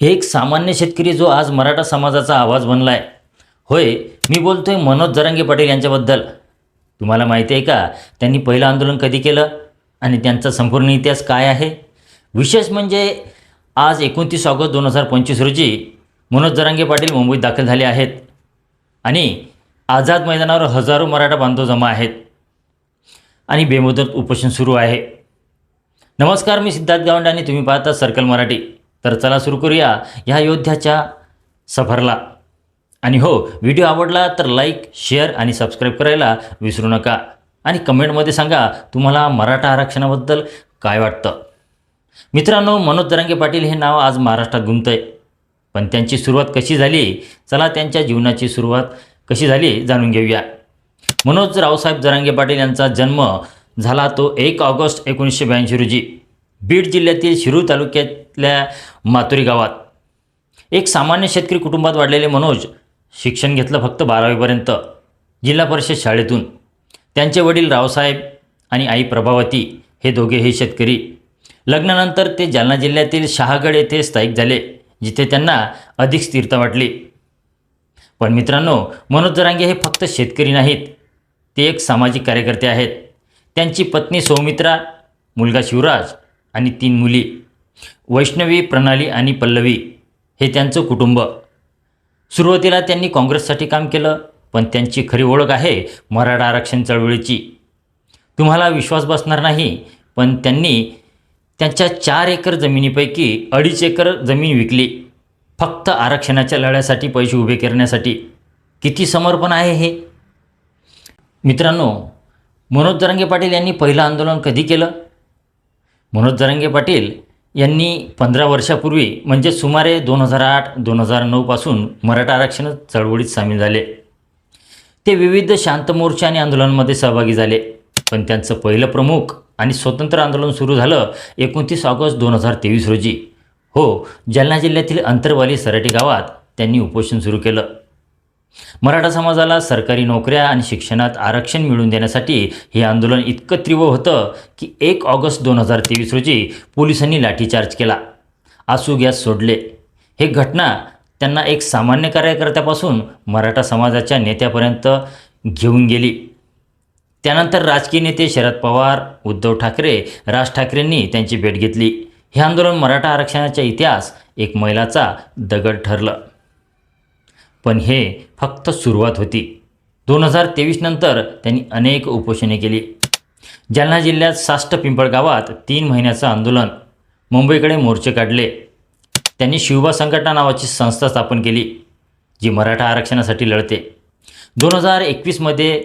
एक सामान्य शेतकरी जो आज मराठा समाजाचा आवाज बनला आहे होय मी बोलतोय मनोज जरांगे पाटील यांच्याबद्दल. तुम्हाला माहिती आहे का त्यांनी पहिलं आंदोलन कधी केलं आणि त्यांचा संपूर्ण इतिहास काय आहे? विशेष म्हणजे आज एकोणतीस ऑगस्ट दोन हजार पंचवीस रोजी मनोज जरांगे पाटील मुंबईत दाखल झाले आहेत. आणि आझाद मैदानावर हजारो मराठा बांधव जमा आहेत. आणि बेमुदत उपोषण सुरू आहे. नमस्कार मी सिद्धार्थ गावंडे आणि तुम्ही पाहता सर्कल मराठी. तर चला सुरू करूया ह्या योद्ध्याच्या सफरला. आणि हो व्हिडिओ आवडला तर लाईक शेअर आणि सबस्क्राईब करायला विसरू नका. आणि कमेंटमध्ये सांगा तुम्हाला मराठा आरक्षणाबद्दल काय वाटतं. मित्रांनो मनोज दरांगे पाटील हे नाव आज महाराष्ट्रात गुंतय. पण त्यांची सुरुवात कशी झाली? चला त्यांच्या जीवनाची सुरुवात कशी झाली जाणून घेऊया. मनोज रावसाहेब जरांगे पाटील यांचा जन्म झाला तो एक ऑगस्ट एकोणीसशे ब्याऐंशी रोजी बीड जिल्ह्यातील शिरूर तालुक्यातल्या मातुरी गावात. एक सामान्य शेतकरी कुटुंबात वाढलेले मनोज शिक्षण घेतलं फक्त बारावीपर्यंत. जिल्हा परिषद शाळेतून. त्यांचे वडील रावसाहेब आणि आई प्रभावती हे दोघेही शेतकरी. लग्नानंतर ते जालना जिल्ह्यातील शहागड येथे स्थायिक झाले जिथे त्यांना अधिक स्थिरता वाटली. पण मित्रांनो मनोज जरांगे हे फक्त शेतकरी नाहीत. ते एक सामाजिक कार्यकर्ते आहेत. त्यांची पत्नी सौमित्रा मुलगा शिवराज आणि तीन मुली. वैष्णवी प्रणाली आणि पल्लवी हे त्यांचं कुटुंब. सुरुवातीला त्यांनी काँग्रेससाठी काम केलं पण त्यांची खरी ओळख आहे मराठा आरक्षण चळवळीची. तुम्हाला विश्वास बसणार नाही पण त्यांनी त्यांच्या चार एकर जमिनीपैकी अडीच एकर जमीन विकली. फक्त आरक्षणाच्या लढ्यासाठी पैसे उभे करण्यासाठी. किती समर्पण आहे हे? मित्रांनो मनोज जरांगे पाटील यांनी पहिलं आंदोलन कधी केलं? मनोज जरांगे पाटील यांनी पंधरा वर्षापूर्वी म्हणजे सुमारे दोन हजार आठ दोन हजार नऊपासून मराठा आरक्षण चळवळीत सामील झाले. ते विविध शांत मोर्चा आणि आंदोलनांमध्ये सहभागी झाले. पण त्यांचं पहिलं प्रमुख आणि स्वतंत्र आंदोलन सुरू झालं एकोणतीस ऑगस्ट दोन हजार तेवीस रोजी. हो जालना जिल्ह्यातील अंतरवाली सराटी गावात त्यांनी उपोषण सुरू केलं. मराठा समाजाला सरकारी नोकऱ्या आणि शिक्षणात आरक्षण मिळवून देण्यासाठी हे आंदोलन इतकं तीव्र होतं की एक ऑगस्ट दोन हजार तेवीस रोजी पोलिसांनी लाठीचार्ज केला. आसू गॅस सोडले. हे घटना त्यांना एक सामान्य कार्यकर्त्यापासून मराठा समाजाच्या नेत्यापर्यंत घेऊन गेली. त्यानंतर राजकीय नेते शरद पवार उद्धव ठाकरे राज ठाकरेंनी त्यांची भेट घेतली. हे आंदोलन मराठा आरक्षणाचा इतिहास एक मैलाचा दगड ठरलं. पण हे फक्त सुरुवात होती. दोन हजार तेवीस नंतर त्यांनी अनेक उपोषणे केली. जालना जिल्ह्यात साष्ट पिंपळ गावात तीन महिन्याचं आंदोलन. मुंबईकडे मोर्चे काढले. त्यांनी शिवबा संघटना नावाची संस्था स्थापन केली जी मराठा आरक्षणासाठी लढते. दोन हजार एकवीसमध्ये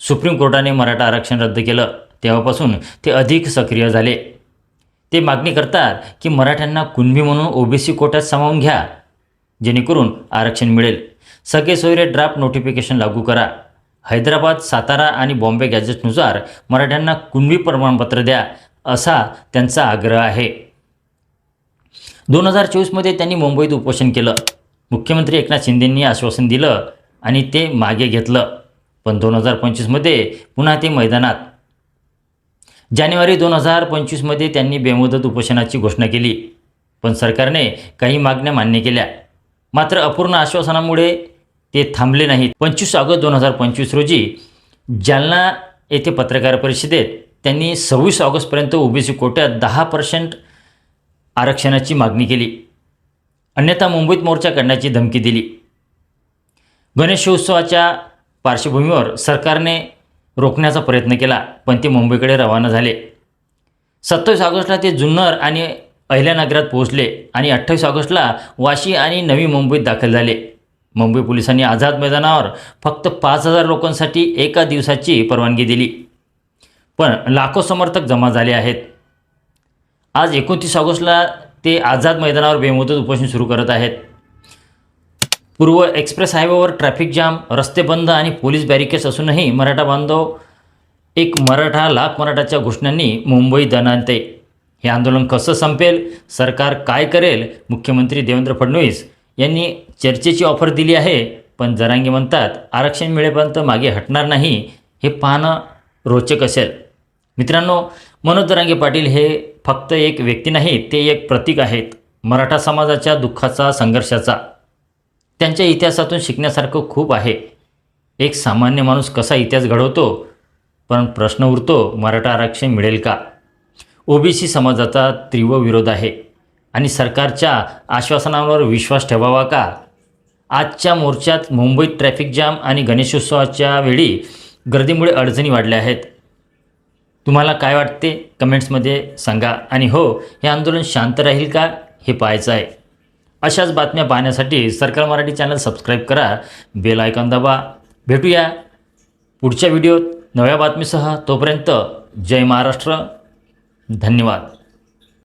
सुप्रीम कोर्टाने मराठा आरक्षण रद्द केलं. तेव्हापासून ते अधिक सक्रिय झाले. ते मागणी करतात की मराठ्यांना कुणबी म्हणून ओबीसी कोट्यात सामावून घ्या. जेणेकरून आरक्षण मिळेल. सगळे सोयरे ड्राफ्ट नोटिफिकेशन लागू करा. हैदराबाद सातारा आणि बॉम्बे गॅजेटनुसार मराठ्यांना कुणबी प्रमाणपत्र द्या असा त्यांचा आग्रह आहे. दोन हजार चोवीसमध्ये त्यांनी मुंबईत उपोषण केलं. मुख्यमंत्री एकनाथ शिंदेंनी आश्वासन दिलं आणि ते मागे घेतलं. पण दोन हजार पंचवीसमध्ये पुन्हा ते मैदानात. जानेवारी दोन हजार पंचवीसमध्ये त्यांनी बेमुदत उपोषणाची घोषणा केली. पण सरकारने काही मागण्या मान्य केल्या. मात्र अपूर्ण आश्वासनामुळे ते थांबले नाहीत. पंचवीस ऑगस्ट दोन हजार पंचवीस रोजी जालना येथे पत्रकार परिषदेत त्यांनी सव्वीस ऑगस्टपर्यंत ओबीसी कोट्यात दहा पर्सेंट आरक्षणाची मागणी केली. अन्यथा मुंबईत मोर्चा करण्याची धमकी दिली. गणेशोत्सवाच्या पार्श्वभूमीवर सरकारने रोखण्याचा प्रयत्न केला पण ते मुंबईकडे रवाना झाले. सत्तावीस ऑगस्टला ते जुन्नर आणि अहिल्या नगरात पोहोचले आणि अठ्ठावीस ऑगस्टला वाशी आणि नवी मुंबईत दाखल झाले. मुंबई पोलिसांनी आझाद मैदानावर फक्त पाच हजार लोकांसाठी एका दिवसाची परवानगी दिली. पण लाखो समर्थक जमा झाले आहेत. आज एकोणतीस ऑगस्टला ते आझाद मैदानावर बेमुदत उपोषण सुरू करत आहेत. पूर्व एक्सप्रेस हायवेवर ट्रॅफिक जाम रस्ते बंद आणि पोलीस बॅरिकेड्स असूनही मराठा बांधव एक मराठा लाख मराठाच्या घोषणांनी मुंबई दणानते हे आंदोलन कसं संपेल सरकार काय करेल मुख्यमंत्री देवेंद्र फडणवीस यांनी चर्चेची ऑफर दिली आहे पण जरांगी म्हणतात आरक्षण मिळेपर्यंत मागे हटणार नाही हे पाहणं रोचक असेल. मित्रांनो मनोज जरांगे पाटील हे फक्त एक व्यक्ती नाही ते एक प्रतीक आहेत मराठा समाजाच्या दुःखाचा संघर्षाचा. त्यांच्या इतिहासातून शिकण्यासारखं खूप आहे. एक सामान्य माणूस कसा इतिहास घडवतो पण प्रश्न उरतो मराठा आरक्षण मिळेल का? ओबीसी समाजाचा तीव्र विरोध आहे. आणि सरकारच्या आश्वासनावर विश्वास ठेवावा का? आजच्या मोर्चात मुंबईत ट्रॅफिक जाम आणि गणेशोत्सवाच्या वेळी गर्दीमुळे अडचणी वाढल्या आहेत. तुम्हाला काय वाटते? कमेंट्समध्ये सांगा. आणि हो हे आंदोलन शांत राहील का? हे पाहायचं आहे. अशाच बातम्या पाहण्यासाठी सरकार मराठी चॅनल सबस्क्राईब करा. बेल आयकॉन दाबा. भेटूया पुढच्या व्हिडिओत नव्या बातमीसह. तोपर्यंत जय महाराष्ट्र. धन्यवाद.